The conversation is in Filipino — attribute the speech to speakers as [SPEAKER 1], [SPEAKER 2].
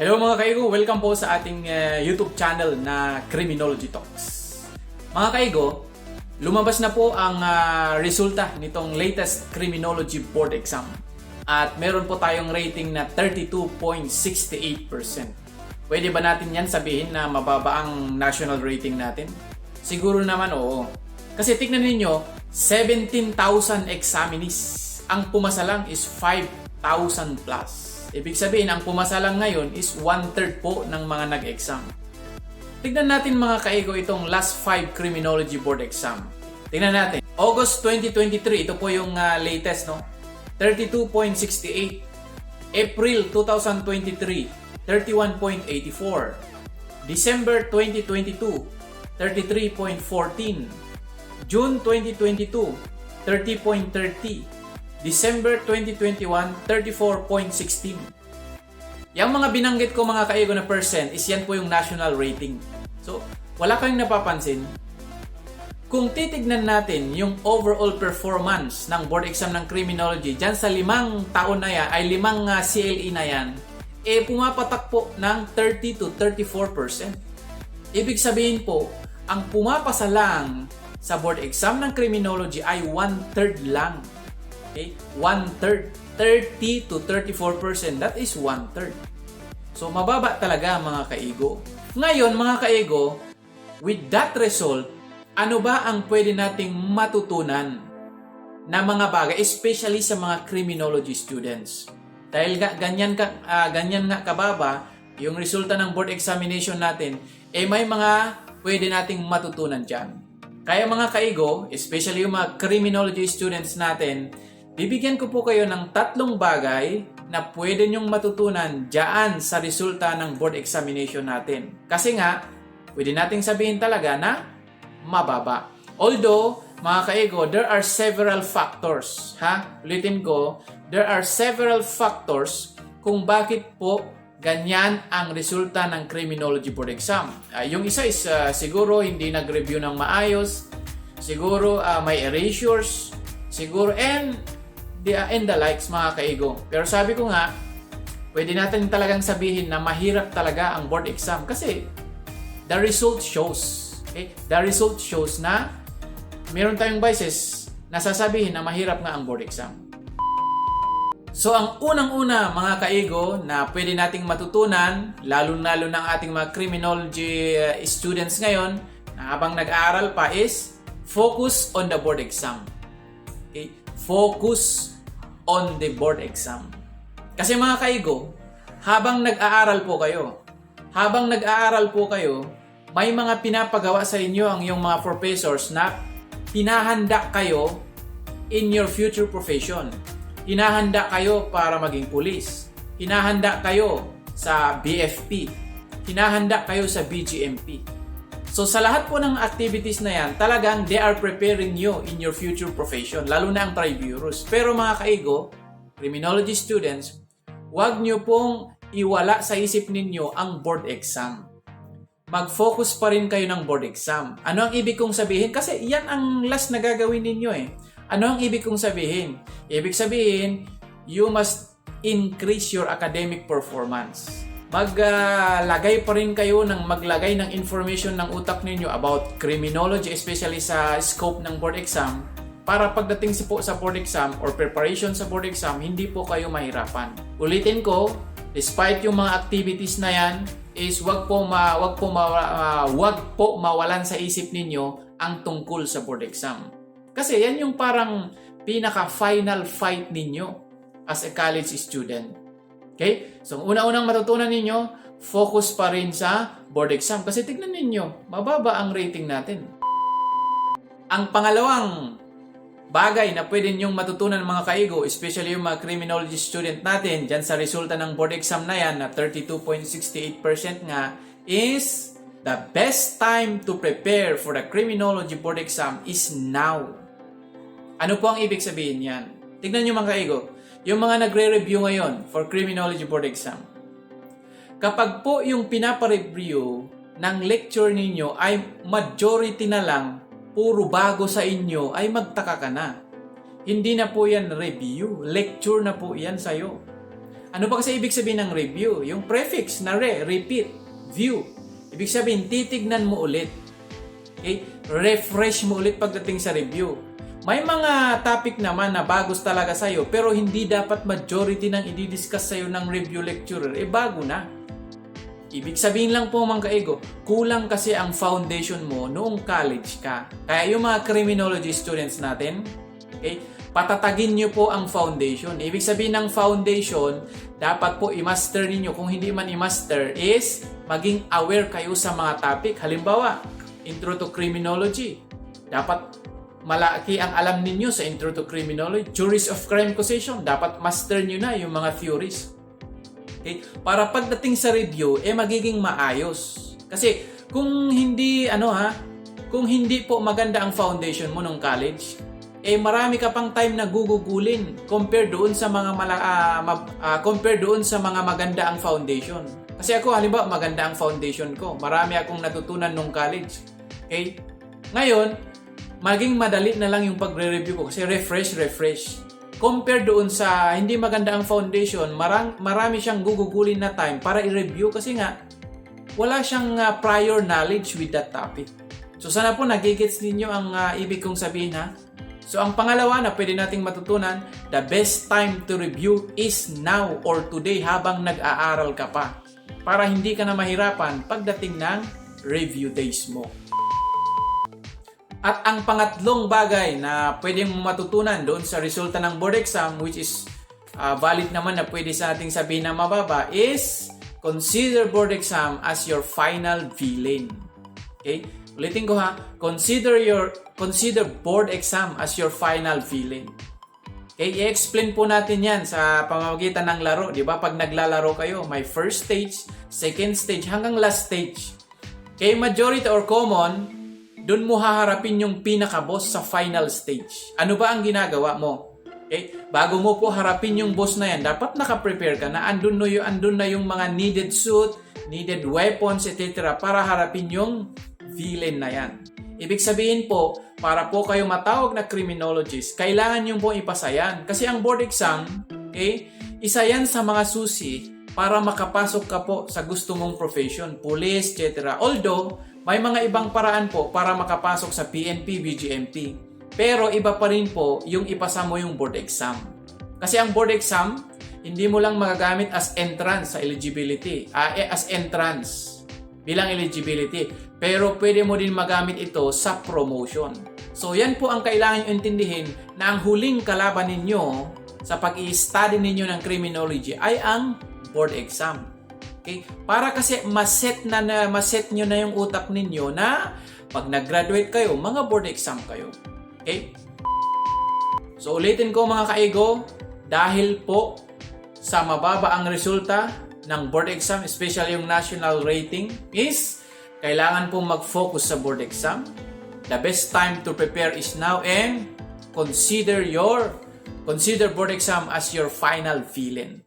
[SPEAKER 1] Hello mga kaigo, welcome po sa ating uh, YouTube channel na Criminology Talks. Mga kaigo, lumabas na po ang uh, resulta nitong latest Criminology Board Exam. At meron po tayong rating na 32.68%. Pwede ba natin yan sabihin na mababa ang national rating natin? Siguro naman oo. Kasi tignan ninyo, 17,000 examinees. Ang pumasa lang is 5,000 plus. Ibig sabihin, ang pumasa lang ngayon is one-third po ng mga nag-exam. Tignan natin mga kaigo itong last 5 criminology board exam. Tignan natin. August 2023, ito po yung uh, latest, no? 32.68. April 2023, 31.84. December 2022, 33.14. June 2022, 30.30. December 2021, 34.16. Yung mga binanggit ko mga kaigo na percent is yan po yung national rating. So, wala kayong napapansin. Kung titignan natin yung overall performance ng board exam ng criminology dyan sa limang taon na yan, ay limang uh, CLE na yan, eh pumapatak po ng 30 to 34%. Ibig sabihin po, ang pumapasa lang sa board exam ng criminology ay one-third lang. Okay? One-third. 30 to 34%. That is one-third. So, mababa talaga mga kaigo. Ngayon, mga kaigo, with that result, ano ba ang pwede nating matutunan na mga bagay, especially sa mga criminology students? Dahil nga, ganyan, ka, uh, ganyan nga kababa, yung resulta ng board examination natin, eh may mga pwede nating matutunan dyan. Kaya mga kaigo, especially yung mga criminology students natin, bibigyan ko po kayo ng tatlong bagay na pwede nyong matutunan dyan sa resulta ng board examination natin. Kasi nga, pwede nating sabihin talaga na mababa. Although, mga kaigo, there are several factors. Ha? Ulitin ko, there are several factors kung bakit po ganyan ang resulta ng criminology board exam. Uh, yung isa is uh, siguro hindi nag-review ng maayos, siguro uh, may erasures, siguro and the, uh, and the likes mga kaigo. Pero sabi ko nga, pwede natin talagang sabihin na mahirap talaga ang board exam kasi the result shows. Okay? The result shows na meron tayong biases na sasabihin na mahirap nga ang board exam. So ang unang-una mga kaigo na pwede nating matutunan, lalo-lalo ng ating mga criminology uh, students ngayon na habang nag-aaral pa is focus on the board exam. Okay? Focus on the board exam. Kasi mga kaigo, habang nag-aaral po kayo, habang nag-aaral po kayo, may mga pinapagawa sa inyo ang iyong mga professors na pinahanda kayo in your future profession. Hinahanda kayo para maging pulis. Hinahanda kayo sa BFP. Hinahanda kayo sa BGMP. So sa lahat po ng activities na yan, talagang they are preparing you in your future profession, lalo na ang tri-bureaus. Pero mga kaigo, criminology students, huwag nyo pong iwala sa isip ninyo ang board exam. Mag-focus pa rin kayo ng board exam. Ano ang ibig kong sabihin? Kasi yan ang last na gagawin ninyo eh. Ano ang ibig kong sabihin? Ibig sabihin, you must increase your academic performance. Maglagay uh, pa rin kayo ng maglagay ng information ng utak ninyo about criminology, especially sa scope ng board exam, para pagdating si po sa board exam or preparation sa board exam, hindi po kayo mahirapan. Ulitin ko, despite yung mga activities na yan, is wag po ma wag po ma, uh, wag po mawalan sa isip ninyo ang tungkol sa board exam. Kasi yan yung parang pinaka-final fight ninyo as a college student. Okay? So, una-unang matutunan ninyo, focus pa rin sa board exam. Kasi tignan ninyo, mababa ang rating natin. Ang pangalawang bagay na pwede nyong matutunan mga kaigo, especially yung mga criminology student natin, dyan sa resulta ng board exam na yan, na 32.68% nga, is the best time to prepare for the criminology board exam is now. Ano po ang ibig sabihin yan? Tignan nyo mga kaigo, yung mga nagre-review ngayon for criminology board exam. Kapag po yung pinapa-review ng lecture ninyo ay majority na lang puro bago sa inyo ay magtaka ka na. Hindi na po yan review, lecture na po yan sa'yo. Ano ba kasi ibig sabihin ng review? Yung prefix na re, repeat, view. Ibig sabihin, titignan mo ulit. Okay? Refresh mo ulit pagdating sa review. May mga topic naman na bagos talaga sa'yo pero hindi dapat majority ng i-discuss sa'yo ng review lecturer. Eh bago na. Ibig sabihin lang po mga kaego, kulang kasi ang foundation mo noong college ka. Kaya yung mga criminology students natin, okay, patatagin nyo po ang foundation. Ibig sabihin ng foundation, dapat po i-master ninyo. Kung hindi man i-master, is maging aware kayo sa mga topic. Halimbawa, intro to criminology. Dapat malaki ang alam ninyo sa intro to criminology. Juries of crime causation, dapat master nyo na yung mga theories. Okay? Para pagdating sa review, eh magiging maayos. Kasi kung hindi, ano ha, kung hindi po maganda ang foundation mo nung college, eh marami ka pang time na gugugulin compare doon sa mga mala, ah, ma- ah, compare doon sa mga maganda ang foundation. Kasi ako halimbawa maganda ang foundation ko. Marami akong natutunan nung college. Okay? Ngayon, maging madali na lang yung pagre-review ko kasi refresh, refresh. Compare doon sa hindi maganda ang foundation, marang, marami siyang gugugulin na time para i-review kasi nga wala siyang ah, prior knowledge with that topic. So sana po nagigits ninyo ang ah, ibig kong sabihin ha. So ang pangalawa na pwede nating matutunan, the best time to review is now or today habang nag-aaral ka pa. Para hindi ka na mahirapan pagdating ng review days mo. At ang pangatlong bagay na pwede mong matutunan doon sa resulta ng board exam which is ah, valid naman na pwede sa ating sabihin na mababa is consider board exam as your final villain. Okay? Ulitin ko ha, consider your consider board exam as your final villain. Okay, i-explain po natin 'yan sa pamamagitan ng laro, 'di ba? Pag naglalaro kayo, may first stage, second stage hanggang last stage. Okay, majority or common, doon mo haharapin yung pinaka-boss sa final stage. Ano ba ang ginagawa mo? Okay? Bago mo po harapin yung boss na yan, dapat naka-prepare ka na andun, no, yung, andun na yung mga needed suit, needed weapons, etc. para harapin yung villain na yan. Ibig sabihin po, para po kayo matawag na criminologist, kailangan nyo po ipasa yan. Kasi ang board exam, okay, isa yan sa mga susi para makapasok ka po sa gusto mong profession, police, etc. Although, may mga ibang paraan po para makapasok sa PNP, BGMP. Pero iba pa rin po yung ipasa mo yung board exam. Kasi ang board exam, hindi mo lang magagamit as entrance sa eligibility, eh, as entrance bilang eligibility. Pero pwede mo din magamit ito sa promotion. So yan po ang kailangan nyo intindihin na ang huling kalaban ninyo sa pag i-study ninyo ng criminology ay ang board exam. Okay? Para kasi maset na, na maset nyo na yung utak ninyo na pag nag-graduate kayo, mga board exam kayo. Okay? So ulitin ko mga kaigo, dahil po sa mababa ang resulta ng board exam, especially yung national rating, is kailangan po mag-focus sa board exam. The best time to prepare is now and consider your consider board exam as your final villain.